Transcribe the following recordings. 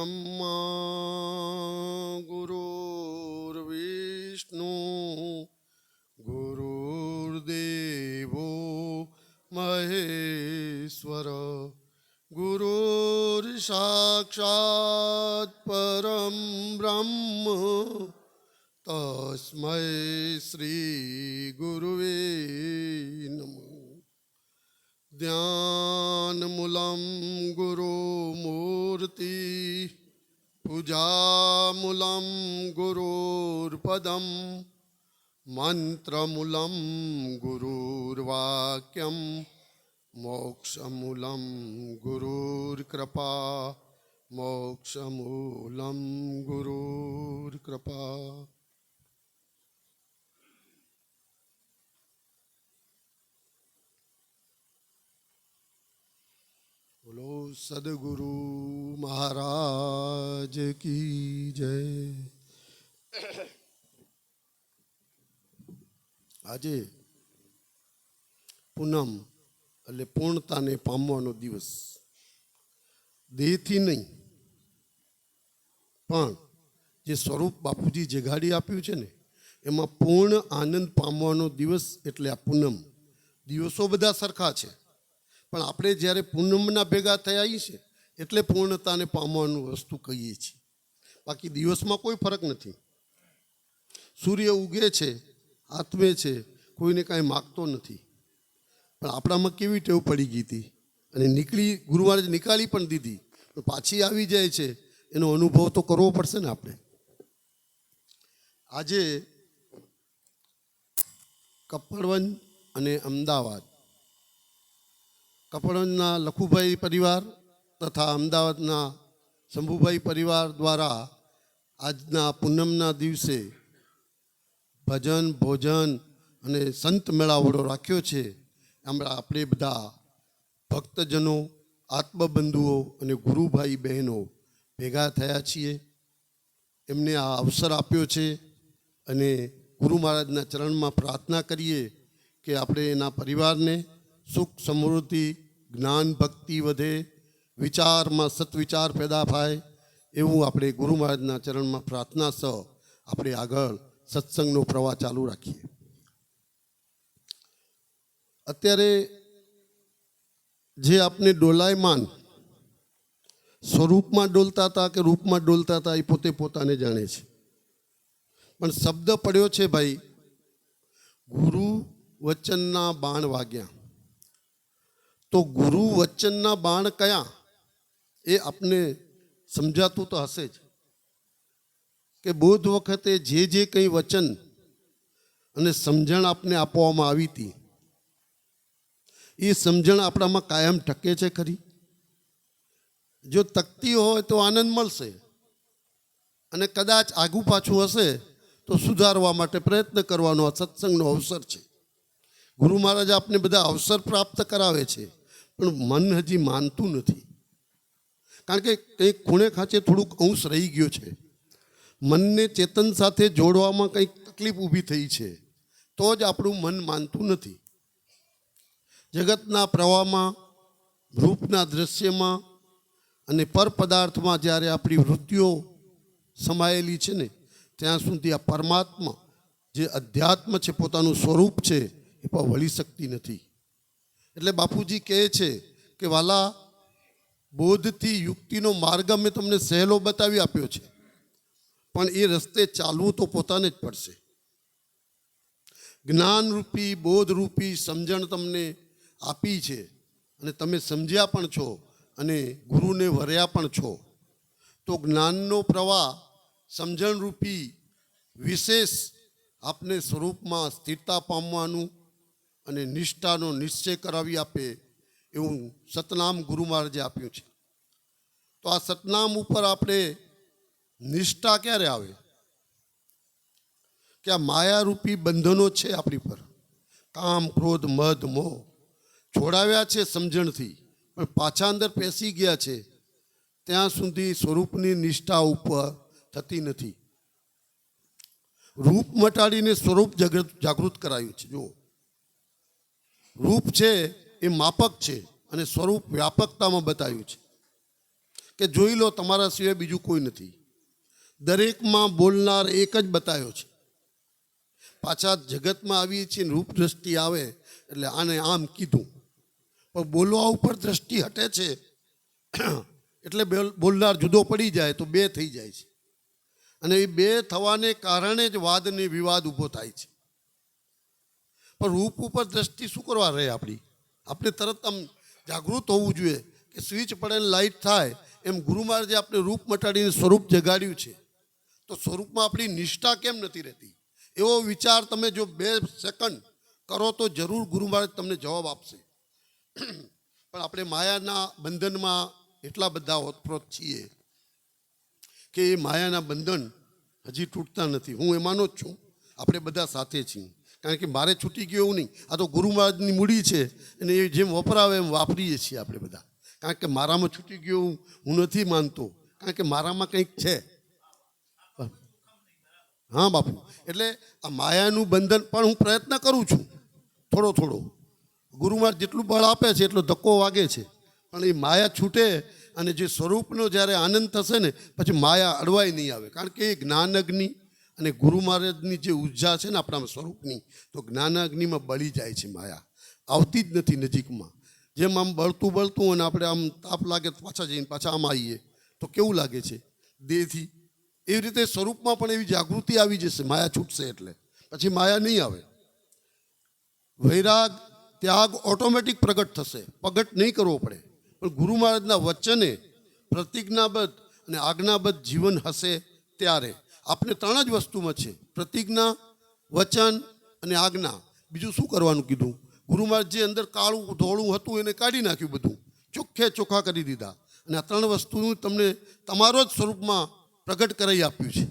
બ્રહ્મા ગુરુર્વિષ્ણુ ગુરુર્દેવો મહેશ્વર ગુરુર્સાક્ષાત પરમ બ્રહ્મ તસ્મય શ્રી ગુરુવે ध्यानमूलं गुरुमूर्ति पूजामूलं गुरुर्पदं मन्त्रमूलं गुरुर्वाक्यं मोक्षमूलं गुरुर्कृपा मोक्षमूलं गुरुर्कृपा બોલો, સદગુરુ મહારાજ કી જય. આજે પૂનમ એટલે પૂર્ણતાને પામવાનો દિવસ. દેહથી નહીં, પણ જે સ્વરૂપ બાપુજી જગાડી આપ્યું છે ને, એમાં પૂર્ણ આનંદ પામવાનો દિવસ એટલે આ પૂનમ. દિવસો બધા સરખા છે. પણ આપણે જ્યારે પૂનમના ભેગા થયા છે, એટલે પૂર્ણતાને પામવાનું વસ્તુ કહીએ છીએ. બાકી દિવસમાં કોઈ ફરક નથી. સૂર્ય ઉગે છે, આત્મે છે, કોઈને કાંઈ માગતો નથી. પણ આપણામાં કેવી ટેવ પડી ગઈ હતી? અને નીકળી, ગુરુવારે નીકાળી પણ દીધી. તો પાછી આવી જાય છે, એનો અનુભવ તો કરવો પડશે ને આપણે. આજે કપડવંજ અને અમદાવાદ કપડવંજના લખુભાઈ પરિવાર તથા અમદાવાદના શંભુભાઈ પરિવાર દ્વારા આજના પૂનમના દિવસે ભજન, ભોજન અને સંત મેળાવડો રાખ્યો છે. હમણાં આપણે બધા ભક્તજનો, આત્મબંધુઓ અને ગુરુભાઈ બહેનો ભેગા થયા છીએ. એમને આ અવસર આપ્યો છે અને ગુરુ મહારાજના ચરણમાં પ્રાર્થના કરીએ કે આપણે એના પરિવારને સુખ સમૃદ્ધિ, જ્ઞાન ભક્તિ વધે, વિચારમાં સત્વિચાર પેદા થાય, એવું આપણે ગુરુ મહારાજના ચરણમાં પ્રાર્થના સહ આપણે આગળ સત્સંગનો પ્રવાહ ચાલુ રાખીએ. અત્યારે જે આપને ડોલાયમાન સ્વરૂપમાં ડોલતા હતા કે રૂપમાં ડોલતા હતા એ પોતે પોતાને જાણે છે. પણ શબ્દ પડ્યો છે ભાઈ, ગુરુ વચનના બાણ વાગ્યા. તો ગુરુ વચનના બાણ કયા? એ આપને સમજાતું તો હશે જ. કે બોધ વખતે જે જે કંઈ વચન અને સમજણ આપને આપવામાં આવી હતી, એ સમજણ આપણામાં કાયમ ટકે છે ખરી? જો તકતી હોય તો આનંદ મળશે અને કદાચ આગું પાછું હશે તો સુધારવા માટે પ્રયત્ન કરવાનો આ સત્સંગનો અવસર છે. ગુરુ મહારાજ આપને બધા અવસર પ્રાપ્ત કરાવે છે. પણ મન હજી માનતું નથી. કારણ કે કંઈક ખૂણે ખાંચે થોડુંક અંશ રહી ગયો છે. મનને ચેતન સાથે જોડવામાં કંઈક તકલીફ ઊભી થઈ છે. તો જ આપણું મન માનતું નથી. જગતના પ્રવાહમાં, રૂપના દૃશ્યમાં અને પર પદાર્થમાં જ્યારે આપણી વૃત્તિઓ સમાયેલી છે ને, ત્યાં સુધી આ પરમાત્મા જે અધ્યાત્મ છે, પોતાનું સ્વરૂપ છે, એ પણ વળી શકતી નથી. એટલે બાપુજી કહે છે કે, વાલા, બોધથી યુક્તિનો માર્ગ અમે તમને સહેલો બતાવી આપ્યો છે. પણ એ રસ્તે ચાલવું તો પોતાને જ પડશે. જ્ઞાનરૂપી, બોધરૂપી સમજણ તમને આપી છે અને તમે સમજ્યા પણ છો અને ગુરુને વર્યા પણ છો. તો જ્ઞાનનો પ્રવાહ સમજણરૂપી વિશેષ આપને સ્વરૂપમાં સ્થિરતા પામવાનું અને નિષ્ઠાનો નિશ્ચય કરાવી આપે એવું સતનામ ગુરુ મહારાજે આપ્યું છે. તો આ સતનામ ઉપર આપણે નિષ્ઠા ક્યારે આવે? કે આ માયારૂપી બંધનો છે આપણી પર. કામ, ક્રોધ, મધ, મોહ છોડાવ્યા છે સમજણથી, પણ પાછા અંદર પેસી ગયા છે. ત્યાં સુધી સ્વરૂપની નિષ્ઠા ઉપર થતી નથી. રૂપ મટાડીને સ્વરૂપ જાગૃત કરાયું છે. જુઓ રૂપ છે એ માપક છે અને સ્વરૂપ વ્યાપકતામાં બતાવ્યું છે. કે જોઈ લો, તમારા સિવાય બીજું કોઈ નથી. દરેકમાં બોલનાર એક જ બતાવ્યો છે. પાછા જગતમાં આવીએ છીએ રૂપ દ્રષ્ટિ આવે એટલે આને આમ કીધું. પણ બોલવા ઉપર દ્રષ્ટિ હટે છે. એટલે બોલનાર જુદો પડી જાય તો બે થઈ જાય છે. અને એ બે થવાને કારણે જ વાદ ને વિવાદ ઊભો થાય છે. પણ રૂપ ઉપર દ્રષ્ટિ શું કરવા રહે આપણી? આપણે તરત આમ જાગૃત હોવું જોઈએ કે સ્વિચ પડે ને લાઇટ થાય એમ ગુરુ મહારાજે આપણે રૂપ મટાડીને સ્વરૂપ જગાડ્યું છે. તો સ્વરૂપમાં આપણી નિષ્ઠા કેમ નથી રહેતી? એવો વિચાર તમે જો બે સેકન્ડ કરો તો જરૂર ગુરુ મહારાજ તમને જવાબ આપશે. પણ આપણે માયાના બંધનમાં એટલા બધા ઓતપ્રોત છીએ કે એ માયાના બંધન હજી તૂટતા નથી. હું એમાંનો જ છું. આપણે બધા સાથે છીએ. કારણ કે મારે છૂટી ગયું એવું નહીં. આ તો ગુરુ મહારાજની મૂડી છે અને એ જેમ વપરાવે એમ વાપરીએ છીએ આપણે બધા. કારણ કે મારામાં છૂટી ગયું હું નથી માનતો. કારણ કે મારામાં કંઈક છે. હા, બાપુ. એટલે આ માયાનું બંધન પણ હું પ્રયત્ન કરું છું. થોડો થોડો. ગુરુ મહારાજ જેટલું બળ આપે છે એટલો ધક્કો વાગે છે. પણ એ માયા છૂટે અને જે સ્વરૂપનો જ્યારે આનંદ થશે ને, પછી માયા અડવાઈ નહીં આવે. કારણ કે એ જ્ઞાન અગ્નિ અને ગુરુ મહારાજની જે ઊર્જા છે ને આપણા સ્વરૂપની, તો જ્ઞાનાગ્નિમાં બળી જાય છે માયા. આવતી જ નથી નજીકમાં. જેમ આમ બળતું બળતું અને આપણે આમ તાપ લાગે તો પાછા જઈને પાછા આમ આવીએ, તો કેવું લાગે છે? દેહથી એવી રીતે સ્વરૂપમાં પણ એવી જાગૃતિ આવી જશે, માયા છૂટશે એટલે. પછી માયા નહીં આવે. વૈરાગ, ત્યાગ ઓટોમેટિક પ્રગટ થશે. પ્રગટ નહીં કરવો પડે. પણ ગુરુ મહારાજના વચને પ્રતિજ્ઞાબદ્ધ અને આજ્ઞાબદ્ધ જીવન હશે ત્યારે. આપણે ત્રણ જ વસ્તુમાં છે. પ્રતિજ્ઞા, વચન અને આજ્ઞા. બીજું શું કરવાનું કીધું? ગુરુ મહારાજ જે અંદર કાળું ધોળું હતું એને કાઢી નાખ્યું બધું. ચોખ્ખે ચોખ્ખા કરી દીધા. અને આ ત્રણ વસ્તુનું તમને તમારો જ સ્વરૂપમાં પ્રગટ કરાવી આપ્યું છે.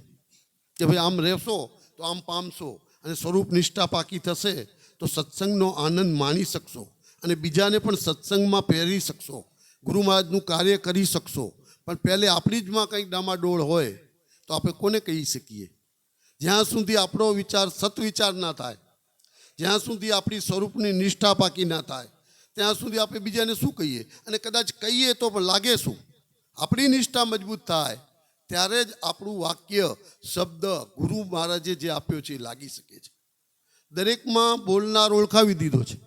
કે ભાઈ આમ રહેશો તો આમ પામશો અને સ્વરૂપ નિષ્ઠા પાકી થશે તો સત્સંગનો આનંદ માણી શકશો અને બીજાને પણ સત્સંગમાં પહેરી શકશો. ગુરુ મહારાજનું કાર્ય કરી શકશો. પણ પહેલે આપણી જમાં કંઈક ડામાડોળ હોય તો આપણે કોને કહી શકીએ? જ્યાં સુધી આપણો વિચાર સતવિચાર ના થાય, જ્યાં સુધી આપણી સ્વરૂપની નિષ્ઠા પાકી ના થાય, ત્યાં સુધી આપણે બીજાને શું કહીએ? અને કદાચ કહીએ તો પણ લાગે શું? આપણી નિષ્ઠા મજબૂત થાય, ત્યારે જ આપણું વાક્ય, શબ્દ, ગુરુ મહારાજે જે આપ્યો છે એ લાગી શકે છે. દરેકમાં બોલનાર ઓળખાવી દીધો છે.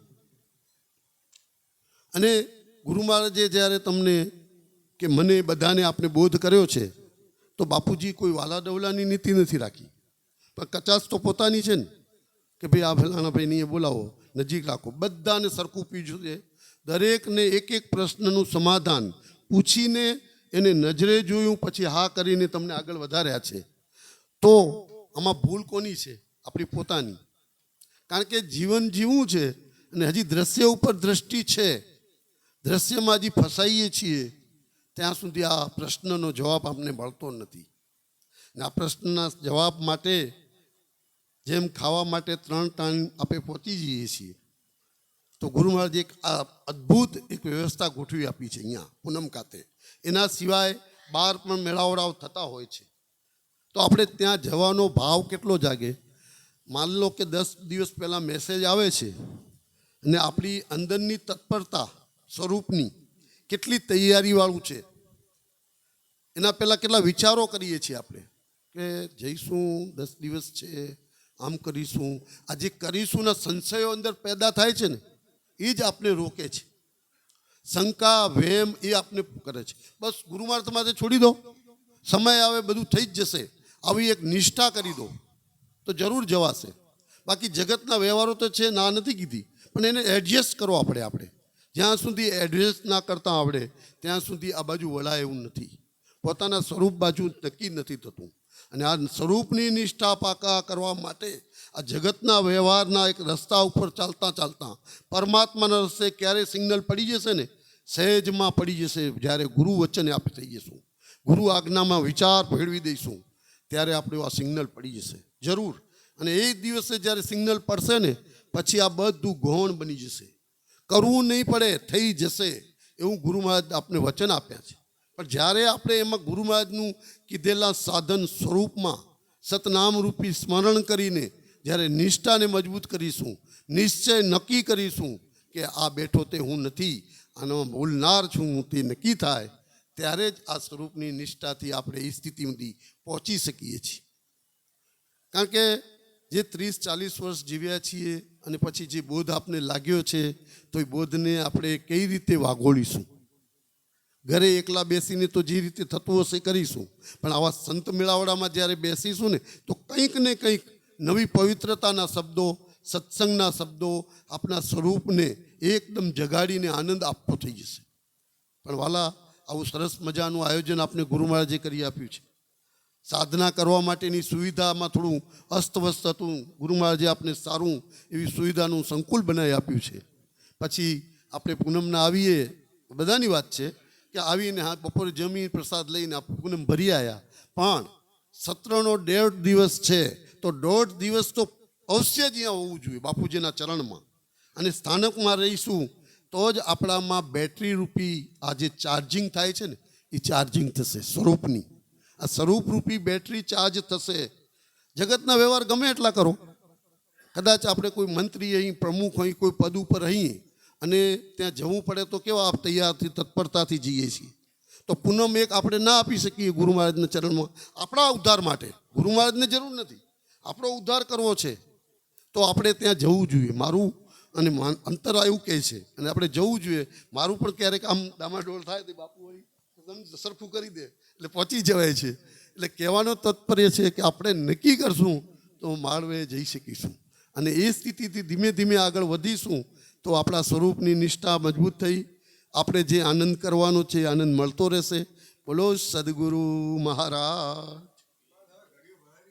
અને ગુરુ મહારાજે જ્યારે તમને કે મને બધાને આપણે બોધ કર્યો છે તો બાપુજી કોઈ વાલા ડવલાની નીતિ નથી રાખી. પણ કચાશ તો પોતાની છે ને, કે ભાઈ આ ફલાણા એ બોલાવો, નજીક રાખો. બધાને સરખું પીજું છે દરેકને એક એક પ્રશ્નનું સમાધાન પૂછીને એને નજરે જોયું, પછી હા કરીને તમને આગળ વધાર્યા છે. તો આમાં ભૂલ કોની છે? આપણી પોતાની. કારણ કે જીવન જીવવું છે, અને હજી દ્રશ્ય ઉપર દ્રષ્ટિ છે. દ્રશ્યમાં હજી ફસાઈએ છીએ. ત્યાં સુધી આ પ્રશ્નનો જવાબ આપને મળતો નથી. ને આ પ્રશ્નના જવાબ માટે જેમ ખાવા માટે ત્રણ ટાઈમ આપણે પહોંચી જઈએ છીએ, તો ગુરુ મહારાજે એક આ અદ્ભુત એક વ્યવસ્થા ગોઠવી આપી છે અહીંયા, પૂનમ ખાતે. એના સિવાય બહાર પણ મેળાવડાવ થતા હોય છે. તો આપણે ત્યાં જવાનો ભાવ કેટલો જાગે? માન લો કે દસ દિવસ પહેલાં મેસેજ આવે છે અને આપણી અંદરની તત્પરતા સ્વરૂપની કેટલી તૈયારીવાળું છે. એના પહેલાં કેટલા વિચારો કરીએ છીએ આપણે કે જઈશું, દસ દિવસ છે, આમ કરીશું. આ જે કરીશું ના સંશયો અંદર પેદા થાય છે ને, એ જ આપણે રોકે છે. શંકા, વેમ એ આપને કરે છે. બસ ગુરુમાર્થ માટે છોડી દો. સમય આવે, બધું થઈ જ જશે. આવી એક નિષ્ઠા કરી દો. તો જરૂર જવાશે. બાકી જગતના વ્યવહારો તો છે ના નથી કીધી. પણ એને એડજસ્ટ કરો આપણે આપણે. જ્યાં સુધી એડજસ્ટ ના કરતા આવડે, ત્યાં સુધી આ બાજુ વળાય એવું નથી. પોતાના સ્વરૂપ બાજુ નક્કી નથી થતું. અને આ સ્વરૂપની નિષ્ઠા પાકા કરવા માટે આ જગતના વ્યવહારના એક રસ્તા ઉપર ચાલતા ચાલતા પરમાત્માના રસ્તે ક્યારે સિગ્નલ પડી જશે ને? સહેજમાં પડી જશે જ્યારે ગુરુ વચને આપણે થઈ જશું. ગુરુ આજ્ઞામાં વિચાર ભેળવી દઈશું ત્યારે આપણે આ સિગ્નલ પડી જશે. જરૂર. અને એ દિવસે જ્યારે સિગ્નલ પડશે ને, પછી આ બધું ગૌણ બની જશે. કરવું નહીં પડે, થઈ જશે. એવું ગુરુ મહારાજ આપને વચન આપ્યા છે. પણ જ્યારે આપણે એમાં ગુરુ મહારાજનું કીધેલા સાધન સ્વરૂપમાં સતનામ રૂપી સ્મરણ કરીને જ્યારે નિષ્ઠાને મજબૂત કરીશું, નિશ્ચય નક્કી કરીશું કે આ બેઠો તે હું નથી આનો બોલનાર છું, હું તે નક્કી થાય, ત્યારે જ આ સ્વરૂપની નિષ્ઠાથી આપણે એ સ્થિતિ સુધી પહોંચી શકીએ છીએ. કારણ કે જે ત્રીસ ચાલીસ વર્ષ જીવ્યા છીએ અને પછી જે બોધ આપને લાગ્યો છે, તો એ બોધને આપણે કઈ રીતે વાગોળીશું? ઘરે એકલા બેસીને તો જે રીતે થતું હશે કરીશું. પણ આવા સંત મેળાવડામાં જ્યારે બેસીશું ને, તો કંઈક ને કંઈક નવી પવિત્રતાના શબ્દો, સત્સંગના શબ્દો આપણા સ્વરૂપને એકદમ જગાડીને આનંદ આપવો થઈ જશે. પણ વાલા, આવું સરસ મજાનું આયોજન આપણે ગુરુ મહારાજે કરી આપ્યું છે. સાધના કરવા માટેની સુવિધામાં થોડું અસ્તવ્યસ્ત હતું. ગુરુ મહારાજે આપણે સારું એવી સુવિધાનું સંકુલ બનાવી આપ્યું છે. પછી આપણે પૂનમના આવીએ. બધાની વાત છે. કે આવીને હા બપોરે જમી પ્રસાદ લઈને પૂનમ ભરી આવ્યા પણ સત્રનો દોઢ દિવસ છે, તો દોઢ દિવસ તો અવશ્ય જ અહીંયા હોવું જોઈએ બાપુજીના ચરણમાં. અને સ્થાનકમાં રહીશું, તો જ આપણામાં બેટરી રૂપી આ જે ચાર્જિંગ થાય છે ને, એ ચાર્જિંગ થશે સ્વરૂપની. આ સ્વરૂપરૂપી બેટરી ચાર્જ થશે. જગતના વ્યવહાર ગમે એટલા કરો. કદાચ આપણે કોઈ મંત્રી અહીં પ્રમુખ અહીં કોઈ પદ ઉપર અહીં અને ત્યાં જવું પડે તો કેવા આપ તૈયારથી તત્પરતાથી જઈએ છીએ? તો પૂનમ એક આપણે ના આપી શકીએ ગુરુ મહારાજના ચરણમાં. આપણા ઉદ્ધાર માટે. ગુરુ મહારાજને જરૂર નથી. આપણો ઉદ્ધાર કરવો છે. તો આપણે ત્યાં જવું જોઈએ. મારું અને અંતર એવું કહે છે. અને આપણે જવું જોઈએ. મારું પણ ક્યારેક આમ ડામાડોળ થાય તે બાપુ હોય સરખું કરી દે. એટલે પહોંચી જવાય છે. એટલે કહેવાનો તત્પર્ય છે કે આપણે નક્કી કરશું તો માળવે જઈ શકીશું. અને એ સ્થિતિથી ધીમે ધીમે આગળ વધીશું. તો આપણા સ્વરૂપની નિષ્ઠા મજબૂત થઈ. આપણે જે આનંદ કરવાનો છે આનંદ મળતો રહેશે. બોલો સદગુરુ મહારાજ.